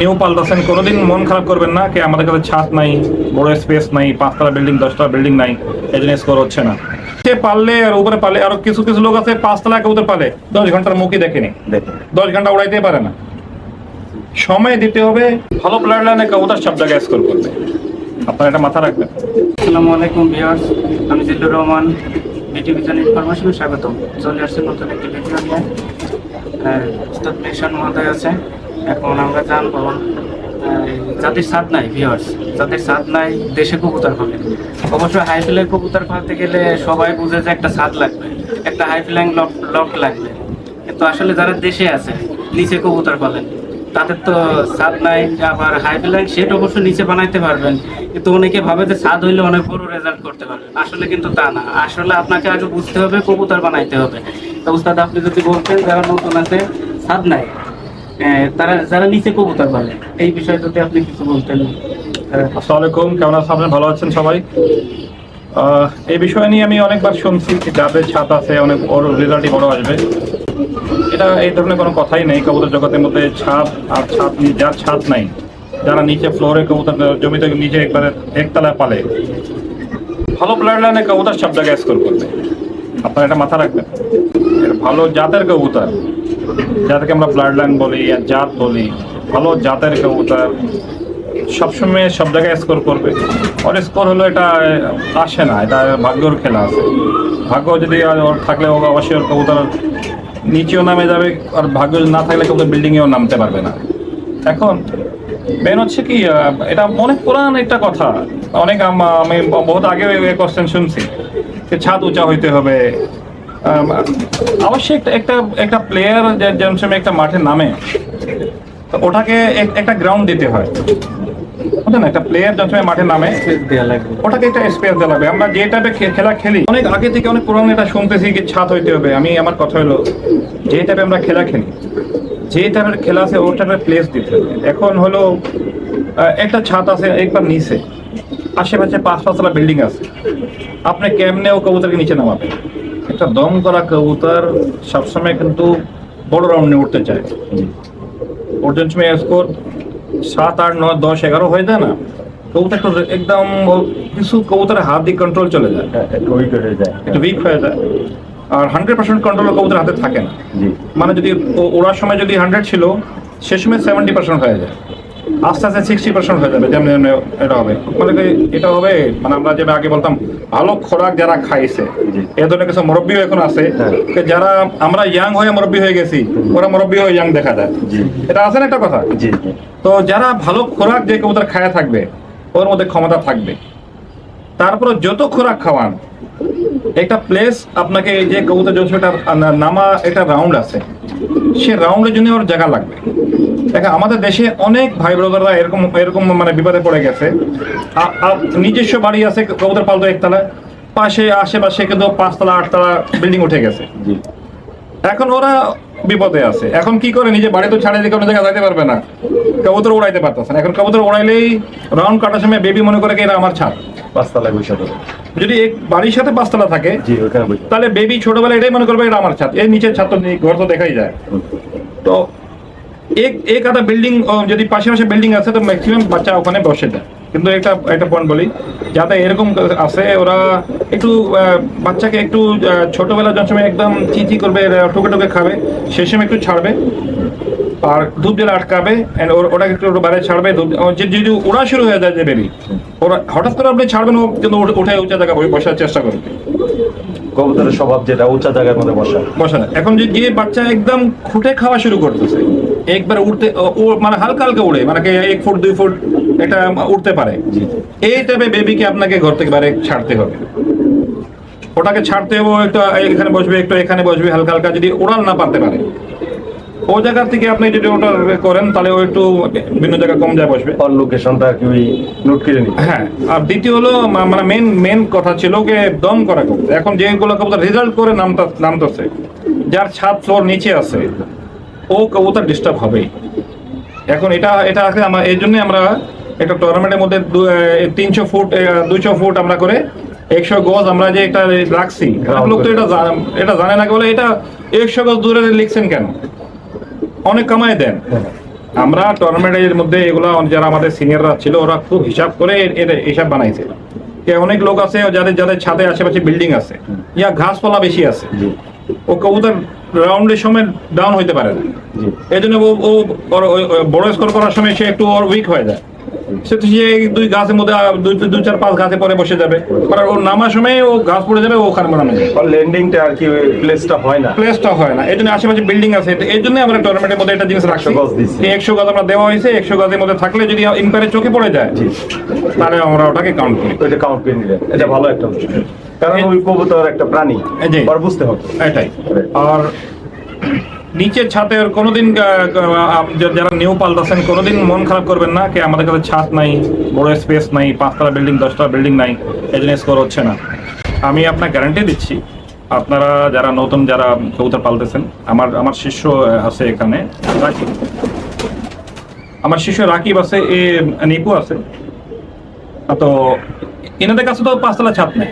New পাল্টাছেন কোনোদিন মন খারাপ করবেন না কি আমাদের কাছে ছাদ নাই বড় স্পেস নাই পাঁচতলা বিল্ডিং দশতলা বিল্ডিং নাই এই জন্য স্কোর হচ্ছে না। সে পারলে আর উপরে পারলে আর কিছু কিছু লোক আছে পাঁচতলা কবুতর পালে দশ ঘণ্টার মুখই দেখেনি। দেখুন। দশ ঘণ্টা উড়াইতে পারে না। সময় দিতে হবে ভালো প্লেয়ার লাইনে কবুতর সব জায়গায় স্কোর করবে। আপনারা এটা মাথা রাখবেন। আসসালামু আলাইকুম ভিউয়ার্স আমি জিল্লুর রহমান। বিটিভি চ্যানেল ইনফরমেশনে স্বাগত চলে আসছে নতুন একটি ভিডিও নিয়ে। আহ, উস্তাদ মেশান মহোদয় আছে। এখন আমরা জানব যাদের স্বাদ নাই ভিউয়ার্স যাদের স্বাদ নাই দেশে কবুতর পাবে। অবশ্য হাই ফ্লাই কবুতর পালতে গেলে সবাই বুঝে যে একটা স্বাদ লাগবে একটা হাই ফ্লাইং লক লক লাগবে। কিন্তু আসলে যারা দেশে আছে নিচে কবুতর পালেন। তাদের তো স্বাদ নাই, আবার হাই ফ্লাইং সেট অবশ্য নিচে বানাইতে পারবেন। কিন্তু অনেকে ভাবে যে স্বাদ হইলে অনেক বড় রেজাল্ট করতে পারবেন। আসলে কিন্তু তা না। আসলে আপনাকে আগে বুঝতে হবে, কবুতর বানাইতে হবে। তো উস্তাদ, আপনি যদি বলতেন যারা নতুন আছে, স্বাদ নাই। তারা, যারা নিচে কবুতর পালে এই বিষয়ে যদি আপনি কিছু বলতেন। আসসালামু আলাইকুম কেমন আছেন আপনি? ভালো আছেন সবাই? এই বিষয় নিয়ে আমি অনেকবার শুনছি যাদের ছাদ আছে, অনেক বড় রেজাল্টই বড় আসবে। এটা এই ধরনের কোনো কথাই নেই। কবুতর জগতের মধ্যে ছাদ আর ছাদ যার ছাদ নাই, যারা নিচে ফ্লোরে কবুতর জমিতে নিচে একবারে একতলায় পালে, ভালো প্লেয়ার লাইনে কবুতর সব জায়গায় স্কোর করবে। আপনারা এটা মাথা রাখবেন। ভালো জাতের কবুতর, যাদেরকে আমরা ব্লাড লাইন বলি আর জাত বলি, ভালো জাতের কবুতর সবসময় সব জায়গায় স্কোর করবে। ওর স্কোর হলো এটা আসে না, এটা ভাগ্যর খেলা আছে। ভাগ্য যদি ওর থাকলে ও অবশ্যই ওর কবুতর নিচেও নামে যাবে আর ভাগ্য না থাকলে কবুতর বিল্ডিংয়েও নামতে পারবে না। এখন মেন হচ্ছে কি এটা অনেক পুরান একটা কথা। অনেক আম- বহুত আগে কোশ্চেন শুনছি যে ছাদ উঁচা হইতে হবে। অবশ্যই একটা একটা একটা প্লেয়ার যেমন সময় একটা মাঠে নামে ওটাকে এক- একটা গ্রাউন্ড দিতে হয়। বুঝলেন একটা প্লেয়ার যখন মাঠে নামে ওটাকে একটা স্পেস দেওয়া লাগবে। আমরা যে টাইপের খেলা খেলি অনেক আগে থেকে অনেক পুরনো এটা শুনতেছি কি ছাদ হইতে হবে। আমি আমার কথা হলো যে টাইপে আমরা খেলা খেলি যে টাইপের খেলা আছে ওই টাইপের প্লেস দিতে হবে। এখন হলো একটা ছাদ আছে একবার নিচে। আশেপাশে পাঁচ পাঁচতলা বিল্ডিং আছে। আপনি কেমনে ও কবুতরকে নিচে নামাবেন? একটা দম করা কবুতর সবসময় কিন্তু বড় রাউন্ডে উঠতে চায়। ওর জন্য সময় স্কোর সাত আট নয় দশ এগারো হয়ে যায় না? কবুতর একটু একদম কিছু কবুতরের হাত দিয়ে কন্ট্রোল চলে যায়। উইক হয়ে যায়। একটু উইক হয়ে যায়। আর হান্ড্রেড পার্সেন্ট কন্ট্রোল কবুতর হাতে থাকে না। মানে যদি ওড়ার সময় যদি হান্ড্রেড ছিল সে সময় সেভেন্টি পার্সেন্ট হয়ে যায়। আস্তে আস্তে সিক্সটি পার্সেন্ট হয়ে যাবে যেমন যেমন এটা হবে। মানে এটা হবে? মানে আমরা যেটা আগে বলতাম ভালো খোরাক যারা খাইছে এ ধরনের কিছু মুরব্বীও এখন আছে হ্যাঁ। যারা আমরা ইয়াং হয়ে মুরব্বী হয়ে গেছি ওরা মুরব্বী হয়ে ইয়াং দেখা যায়। এটা আছে না একটা কথা? তো যারা ভালো খোরাক যে কবুতর খায় থাকবে ওর মধ্যে ক্ষমতা থাকবে। তারপরে যত খোরাক খাওয়ান একটা প্লেস আপনাকে এই যে কবুতর একটা নামা একটা রাউন্ড আছে। সে রাউন্ডের জন্য ওর জায়গা লাগবে। দেখে আমাদের দেশে অনেক ভাই ব্রাদাররা এরকম এরকম মানে বিপদে পড়ে গেছে। নিজস্ব বাড়ি আছে কবুতর পালতো একতলা। পাশে আশেপাশে কিন্তু পাঁচতলা আটতলা বিল্ডিং উঠে গেছে। এখন ওরা বিপদে আছে। এখন কি করে নিজে বাড়ি তো ছাড়ে দিয়ে কোনো জায়গায় যাইতে পারবে না। কবুতর উড়াইতে পারতেছে না। এখন কবুতর উড়াইলেই রাউন্ড কাটার সময় বেবি মনে করে কি আমার ছাদ পাঁচতলায় বসে দেবো যদি এক বাড়ির সাথে পাঁচতলা থাকে জি ওখানে বসে তাহলে বেবি ছোটবেলায় এটাই মনে করবে এটা আমার ছাদ। এর নিচের ছাদ তো নেই, ঘর তো দেখাই যায়। তো এক এক আধা বিল্ডিং যদি পাশে পাশে বিল্ডিং আছে তো ম্যাক্সিমাম বাচ্চা ওখানে বসে যায়। কিন্তু একটা একটা পয়েন্ট বলি যাতে এরকম আছে ওরা একটু বাচ্চাকে একটু ছোটবেলা যখন সময় একদম চিচি করবে টুকে টুকে খাবে সে সময় একটু ছাড়বে আর দুধ জেলে আটকাবে ওটাকে একটু বাইরে ছাড়বে দুধ যে যদি ওরা শুরু হয়ে যায় যে বেবি ওরা হঠাৎ করে আপনি ছাড়বেন ও কিন্তু উঠে- উঁচা জায়গা বসার চেষ্টা করবে। কবুতরের স্বভাব যেটা উঁচা জায়গার মধ্যে বসা। বসা না। এখন যে যে বাচ্চা একদম খুঁটে খাওয়া শুরু করতেছে একবার উঠতে ও- মানে হালকা হালকা উড়ে মানে কি এক ফুট দুই ফুট এটা উঠতে পারে। এই টাইপের বেবিকে আপনাকে ঘর থেকে বাইরে ছাড়তে হবে। ওটাকে ছাড়তে হবে একটু এখানে বসবে একটু এখানে বসবে হালকা হালকা যদি ওড়াল না পারতে পারে। ও জায়গার থেকে আপনি যদি ওটা করেন তাহলে ও একটু বিভিন্ন জায়গায় কম যায় বসবে। ওর লোকেশনটা কি ওই নোট করে নিতে হ্যাঁ আর দ্বিতীয় হলো মানে মেন মেন কথা ছিল যে দম করা কবুতর। এখন যেগুলো কবুতর রেজাল্ট করে নামতা নামতেছে যার ছাদ ফ্লোর নিচে আছে ও কবুতর ডিস্টার্ব হবেই। এখন এটা এটা আছে আমরা এই জন্য আমরা একটা টুর্নামেন্টের মধ্যে তিনশো ফুট দুইশো ফুট আমরা করে একশো গজ আমরা যে এটা রাখছি লোক তো এটা এটা জানে না বলে এটা একশো গজ দূরে লিখছেন কেন? অনেক কামায় দেন। আমরা টুর্নামেন্টের মধ্যে এগুলা যারা আমাদের সিনিয়ররা ছিল ওরা খুব হিসাব করে এর- হিসাব বানাইছে। যে অনেক লোক আছে যাদের যাদের ছাদে আশেপাশে বিল্ডিং আছে ইয়া ঘাসপালা বেশি আছে। ও কবুতর রাউন্ডের সময় ডাউন হইতে পারে না। এই জন্য ও বড় স্কোর করার সময় সে একটু ওর উইক হয়ে যায়। সে তো সে দুই গাছের মধ্যে দুই দুই- চার পাঁচ গাছে পরে বসে যাবে। আর ওর নামার সময় ও ঘাস পড়ে যাবে ওখানে বানানো যাবে। ল্যান্ডিংটা আর কি প্লেসটা হয় না। প্লেসটা হয় না। এই জন্য আশেপাশে বিল্ডিং আছে। এই জন্য আমরা টুর্নামেন্টের মধ্যে একটা জিনিস রাখছি। 100 গজ দিছি। একশো গাছ আমরা দেওয়া হয়েছে। একশো গাছের মধ্যে থাকলে যদি ইম্পায়ারে চোখে পড়ে যায় তাহলে আমরা ওটাকে কাউন্ট করি। ওইটা কাউন্ট করে নিলেন এটা ভালো একটা কারণ ওই কবুতর একটা প্রাণী। বুঝতে হবে। এটাই। আর নিচের ছাতে ওর কোনোদিন যারা নিউ পাল্টাছেন, কোনোদিন মন খারাপ করবেন না, কি আমাদের কাছে ছাদ নাই, বড় স্পেস নাই, পাঁচতলা বিল্ডিং দশতলা বিল্ডিং নাই, এই জন্য স্কোর হচ্ছে না। আমি আপনার গ্যারান্টি দিচ্ছি, আপনারা যারা নতুন, যারা কবুতর পালতেছেন, আমার আমার শিষ্য আছে এখানে, রাকিব। আমার শিষ্য রাকিব আছে, এ, নিপু আছে। তো এনাদের কাছে তো পাঁচতলা ছাদ নেই।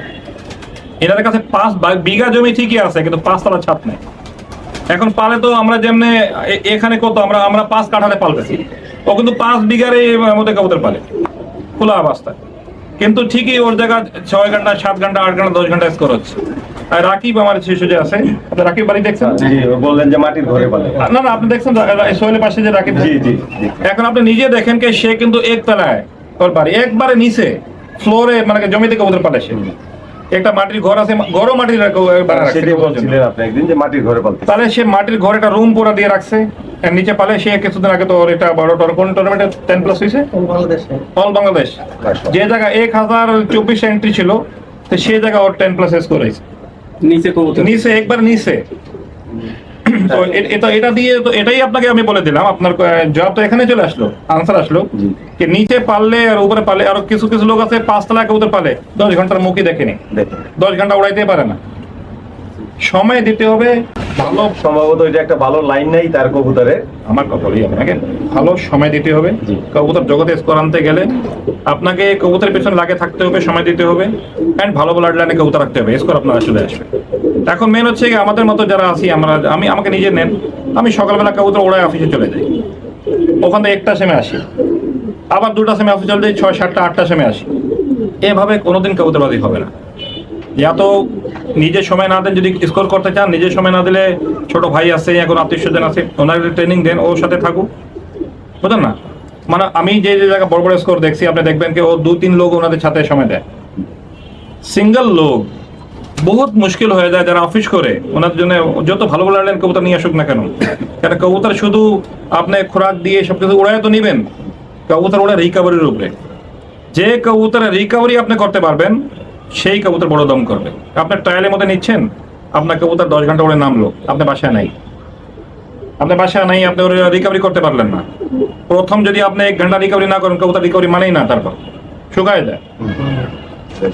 এনাদের কাছে পাঁচ বিঘা জমি ঠিকই আছে, কিন্তু পাঁচতলা ছাদ নেই। এখন পালে তো আমরা যেমনে এখানে কত আমরা আমরা পাঁচ কাঠালে পালতেছি। ও কিন্তু পাঁচ বিঘার মধ্যে কবুতর পালে। খোলা অবস্থায়। কিন্তু ঠিকই ওর জায়গা ছয় ঘণ্টা সাত ঘণ্টা আট ঘণ্টা দশ ঘণ্টা স্কোর হচ্ছে। আর রাকিব আমার শিশু যে আছে রাকিব বাড়ি দেখছেন? বললেন যে মাটির ঘরে বলে না না আপনি দেখছেন সোহেলের পাশে যে রাকিব জি জি এখন আপনি নিজে দেখেন কে সে কিন্তু এক তলায় ওর বাড়ি একবারে নিচে ফ্লোরে মানে জমিতে কবুতর পালে সে। একটা মাটির ঘর আছে ঘরও মাটির তাহলে সে মাটির ঘর একটা রুম পুরা দিয়ে রাখছে আর নিচে পালে সে কিছুদিন আগে তো ওর এটা বড় কোন টুর্নামেন্টে টেন প্লাস হয়েছে? অল বাংলাদেশ যে জায়গা এক হাজার চব্বিশ এন্ট্রি ছিল তো সেই জায়গা ওর টেন প্লাস স্কোর করেছে নিচে নিচে একবার নিচে। তো এটা এটা দিয়ে তো এটাই আপনাকে আমি বলে দিলাম। আপনার জবাব তো এখানে চলে আসলো। আনসার আসলো। যে নিচে পারলে আর উপরে পারলে আর কিছু কিছু লোক আছে কবুতর পালে দশ ঘণ্টার মুখই দেখেনি। দশ ঘণ্টা উড়াইতে পারে না। সময় দিতে হবে ভালো সম্ভবত এটা একটা ভালো লাইন নাই তার কবুতরে। আমার কথা বলি আপনাকে ভালো সময় দিতে হবে। কবুতর জগতে স্কোর আনতে গেলে আপনাকে কবুতরের পেছনে লাগে থাকতে হবে সময় দিতে হবে। অ্যান্ড ভালো ব্লাড লাইনে কবুতর রাখতে হবে স্কোর আপনার আসলে আসবে। এখন মেন হচ্ছে আমাদের মতো যারা আছি, আমরা, আমি, আমাকে নিজে নেন আমি সকালবেলা কবুতর ওড়ায় অফিসে চলে যাই। ওখান থেকে একটা সময় আসি। আবার দুটা সময় অফিসে চলে যাই, ছয়, সাতটা, আটটা সময় আসি। এভাবে কোনোদিন কবুতরবাজি হবে না। ইয়া তো নিজের সময় না দেন, যদি স্কোর করতে চান, নিজের সময় না দিলে ছোট ভাই আছে, এখন আত্মীয় স্বজন আছে, ওনার ট্রেনিং দেন, ওর সাথে থাকুক। বুঝলেন না? মানে আমি যে যে জায়গায় বড় বড় স্কোর দেখছি, আপনি দেখবেন কি ও দু, তিন লোক ওনাদের সাথে সময় দেয়। সিঙ্গেল লোক বহুত মুশকিল হয়ে যায় যারা অফিস করে। ওনার জন্য যত ভালো ভালো লাইন কবুতর নিয়ে আসুক না কেন? কেন কবুতর শুধু আপনি খোরাক দিয়ে সব কিছু উড়ায় তো নিবেন কবুতর ওড়ে রিকভারির উপরে। যে কবুতরের রিকভারি আপনি করতে পারবেন সেই কবুতর বড় দম করবে। আপনার ট্রায়ালের মধ্যে নিচ্ছেন আপনার কবুতর দশ ঘণ্টা করে নামলো আপনার বাসায় নাই। আপনার বাসায় নাই আপনি ওর রিকভারি করতে পারলেন না। প্রথম যদি আপনি এক ঘণ্টা রিকভারি না করেন কবুতর রিকভারি মানেই না তারপর। শুকায় যায়।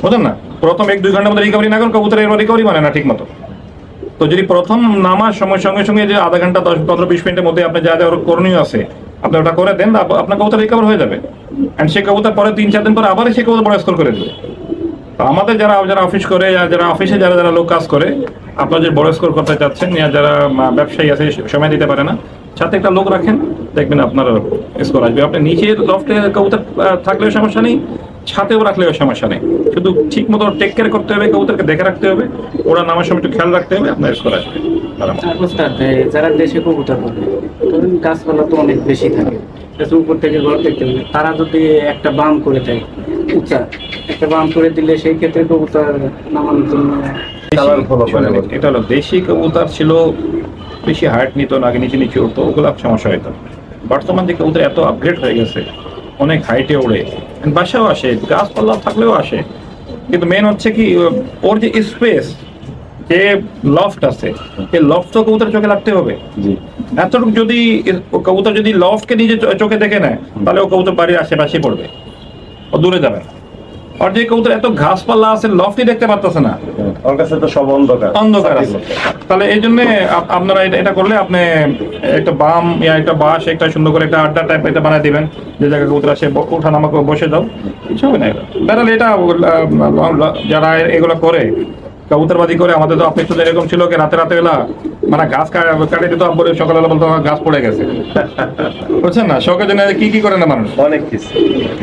বুঝলেন না? প্রথম এক দুই ঘণ্টার মধ্যে রিকভারি না করেন কবুতর এর রিকভারি মানে না ঠিক মতো। তো যদি প্রথম নামার সময় সঙ্গে সঙ্গে যে আধা ঘণ্টা দশ পনেরো বিশ মিনিটের মধ্যে আপনি যা যা করণীয় আছে আপনি ওটা করে দেন আপনার কবুতর রিকভার হয়ে যাবে। অ্যান্ড সেই কবুতর পরে তিন চার দিন পরে আবার সে কবুতর বড় স্কোর করে দেবে। তো আমাদের যারা যারা অফিস করে যারা অফিসে যারা যারা লোক কাজ করে আপনারা যে বড় স্কোর করতে চাচ্ছেন যারা ব্যবসায়ী আছে সময় দিতে পারে না সাথে একটা লোক রাখেন দেখবেন আপনার স্কোর আসবে। আপনি নিচে লফটে কবুতর আহ, থাকলেও সমস্যা নেই ছাতেও রাখলেও সমস্যা নেই। শুধু ঠিক মতো টেক কেয়ার করতে হবে কবুতরকে দেখে রাখতে হবে ওরা নামার সময় একটু খেয়াল রাখতে হবে আপনার স্কোর আসবে যারা দেশে কবুতর পালে গাছপালা তো অনেক বেশি থাকে। উপর থেকে ঘর দেখতে তারা যদি একটা বাম করে দেয় উঁচা একটা বাম করে দিলে সেই ক্ষেত্রে কবুতর নামানোর জন্য এটা হলো দেশি কবুতর ছিল বেশি হাইট নিত না নিচে নিচে উঠতো ওগুলো সমস্যা হতো বর্তমান যে কবুতর এত আপগ্রেড হয়ে গেছে অনেক হাইটে ওড়ে। বাসাও আসে গাছপালা থাকলেও আসে। কিন্তু মেন হচ্ছে কি ওর যে স্পেস যে লফট আছে সেই লফট তো কবুতর চোখে রাখতে হবে। জি। এতটুকু যদি কবুতর যদি লফটকে নিজে চোখে দেখে নেয় তাহলে ও কবুতর বাড়ির আশেপাশে পড়বে। ও দূরে যাবে। আর যে কবুতর এত ঘাসপালা আছে লফটই দেখতে পারতেছে না। ওর কাছে তো সব অন্ধকার। অন্ধকার আছে। তাহলে এই জন্য আপনারা এটা করলে আপনি একটা বাম ইয়া একটা বাঁশ একটা সুন্দর করে একটা আড্ডা টাইপ এটা বানাই দিবেন। যে জায়গায় কবুতর আসে ওঠা নামা করে বসে যাও। কিছু হবে না বেড়ালে এটা যারা এগুলো করে কবুতরবাজি করে আমাদের তো আপনি তো এরকম ছিল কি রাতে রাতে বেলা মানে গাছ কাটে দিত পরে সকালবেলা বলতো গাছ পড়ে গেছে। বুঝছেন না? শখের জন্য কি কি করে না মানুষ? অনেক কিছু।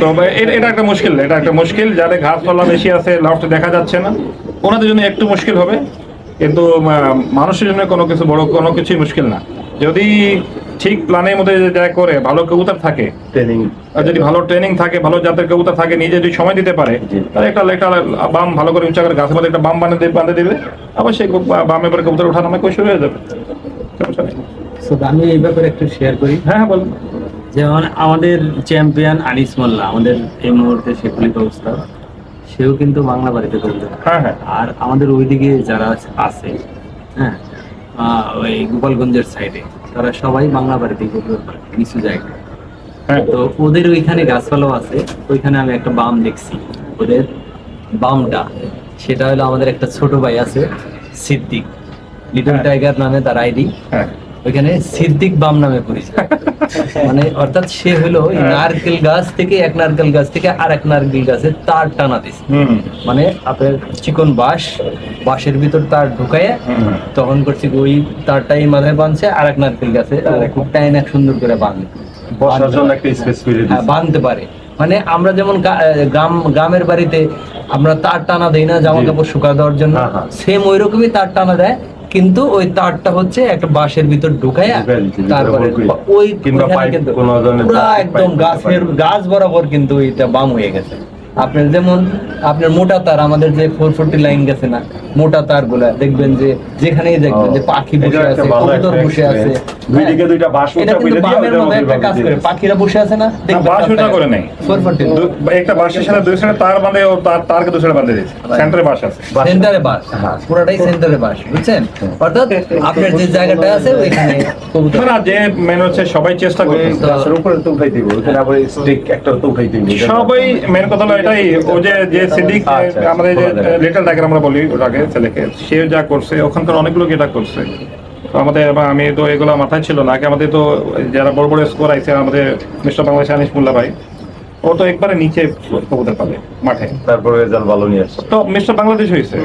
তো এটা এটা একটা মুশকিল এটা একটা মুশকিল। যাদের ঘাস পাল্লা বেশি আছে লাফটে দেখা যাচ্ছে না। ওনাদের জন্য একটু মুশকিল হবে কিন্তু মানুষের জন্য কোনো কিছু বড় কোনো কিছুই মুশকিল না। যদি ঠিক প্ল্যানের মধ্যে যদি যা করে ভালো কবুতর থাকে। ট্রেনিং আর যদি ভালো ট্রেনিং থাকে ভালো জাতের কবুতর থাকে নিজে যদি সময় দিতে পারে তাহলে একটা একটা বাম ভালো করে উঁচা করে গাছের মধ্যে একটা বাম বানিয়ে দিয়ে বাঁধে দিবে আবার সেই বামে পরে কবুতর ওঠা নামে কই শুরু হয়ে যাবে। আমি এই ব্যাপারে একটু শেয়ার করি। হ্যাঁ হ্যাঁ বলুন। যেমন আমাদের চ্যাম্পিয়ন আনিস মোল্লা আমাদের এই মুহূর্তে শেফুলি ব্যবস্থা সেও কিন্তু বাংলা বাড়িতে করতে হ্যাঁ হ্যাঁ। আর আমাদের ওইদিকে যারা আছে হ্যাঁ ওই গোপালগঞ্জের সাইডে তারা সবাই বাংলা বাড়িতে কিছু জায়গায়। হ্যাঁ। তো ওদের ওইখানে গাছপালাও আছে ওইখানে আমি একটা বাম দেখছি ওদের বামটা সেটা হলো আমাদের একটা ছোট ভাই আছে সিদ্দিক। লিটল হ্যাঁ। টাইগার নামে তার আইডি হ্যাঁ। ওইখানে সিদ্দিক বাম নামে পরিচিত। মানে অর্থাৎ সে হলো হ্যাঁ। নারকেল গাছ থেকে এক নারকেল গাছ থেকে আর এক নারকেল গাছে তার টানা দিছে। মানে আপনার চিকন বাঁশ বাঁশের ভিতর তার ঢুকাইয়া তখন করছি ওই তারটাই মাথায় বাঁধছে আর এক নারকেল গাছে খুব টাইন এক সুন্দর করে বাঁধে। বসার জন্য একটা স্পেস করে হ্যাঁ বাঁধতে পারে। মানে আমরা যেমন গ্রাম গ্রামের বাড়িতে আমরা তার টানা দেই না জামা কাপড় শুকা দেওয়ার জন্য। সেম ওই রকমই তার টানা দেয়। কিন্তু ওই তারটা হচ্ছে একটা বাঁশের ভিতর ঢুকাইয়া তারপরে ওই একদম গাছের গাছ বরাবর কিন্তু ওইটা বাম হয়ে গেছে। আপনার যেমন আপনার মোটা তার আমাদের যে ফোর ফোরটি লাইন গেছে না মোটা তারগুলা দেখবেন যে যেখানেই দেখবেন যে পাখি বসে আছে কবুতর বসে আছে। দুই দিকে দুইটা বাঁশ এটা উঁচা কিন্তু করে দিয়ে বামের ওদের মধ্যে মধ্যে একটা কাজ করে পাখিরা বসে আছে না না, বাঁশ উঁচা করে। নেই। ফোর ফোরটি একটা বাঁশের সাথে দুই সাইডে তার বাঁধে ও তার তারকে দুই সাইডে বাঁধে দিয়েছে। সেন্টারে বাঁশ আছে। সেন্টারে বাস হ্যাঁ। পুরোটাই সেন্টারে বাস বুঝছেন? অর্থাৎ আপনার যে জায়গাটা আছে ওইখানে কবুতর। না যে মেন হচ্ছে সবাই চেষ্টা ওই করতেছে উপরে তো উঠাই দিব আবার স্টিক একটা তো উঠাই দিব। সবাই মেন কথা হলো এটাই ও যে যে সিদ্দিক আচ্ছা, আমাদের যে লিটল টাইগার আমরা বলি ওটাকে ছেলেকে। সে যা করছে ওখানকার অনেকগুলো এটা করছে। তো আমাদের আমি তো এগুলো মাথায় ছিল না। আগে আমাদের তো যারা বড় বড় স্কোর আইছে আমাদের মিস্টার বাংলাদেশ আনিস মোল্লা ভাই ও তো একবারে নিচে কবুতর পাবে মাঠে। তারপরে রেজাল্ট ভালো নিয়ে আসছে। তো মিস্টার বাংলাদেশ হয়েছে।